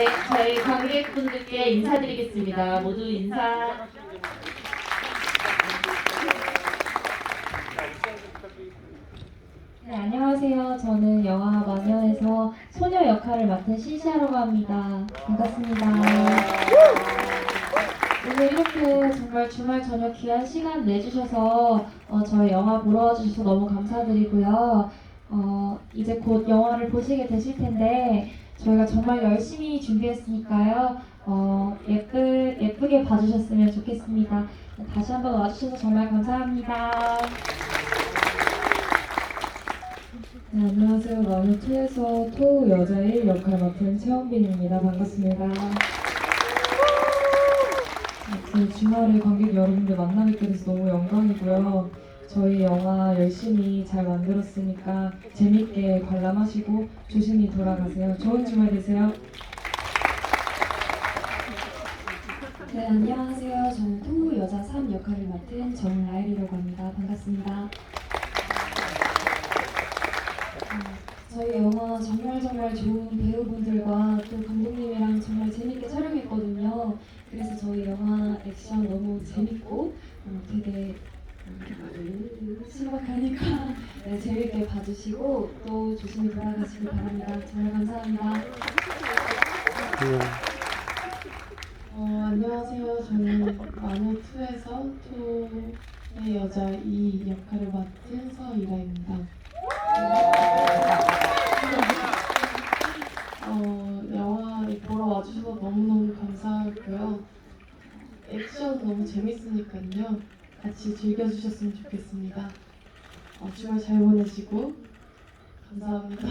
네, 저희 관객분들께 인사드리겠습니다. 모두 인사. 네, 안녕하세요. 저는 영화 마녀에서 소녀 역할을 맡은 시시아라고 합니다. 반갑습니다. 오늘 이렇게 정말 주말 저녁 귀한 시간 내주셔서 어, 저희 영화 보러 와주셔서 너무 감사드리고요. 어, 이제 곧 영화를 보시게 되실 텐데 저희가 정말 열심히 준비했으니까요. 어, 예쁘, 예쁘게 봐주셨으면 좋겠습니다. 다시 한번 와주셔서 정말 감사합니다. 네, 안녕하세요. 마녀2에서 토우 여자의 역할 맡은 최원빈입니다. 반갑습니다. 네, 제 주말에 관객 여러분들 만나 뵙게 돼서 너무 영광이고요. 저희 영화 열심히 잘 만들었으니까 재밌게 관람하시고 조심히 돌아가세요. 좋은 주말 되세요. 네, 안녕하세요. 저는 토우 여자 3 역할을 맡은 정라일이라고 합니다. 반갑습니다. 음, 저희 영화 정말 정말 좋은 배우분들과 또 감독님이랑 정말 재밌게 촬영했거든요. 그래서 저희 영화 액션 너무 재밌고 어, 되게 음, 신박하니까 네, 재밌게 봐주시고 또 조심히 돌아가시길 바랍니다. 정말 감사합니다. 어, 안녕하세요. 저는 마녀2에서 투의 여자 이 역할을 맡은 서이라입니다. 어, 영화 보러 와주셔서 너무너무 감사하고요. 액션 너무 재밌으니까요. 같이 즐겨주셨으면 좋겠습니다. 어, 주말 잘 보내시고 감사합니다.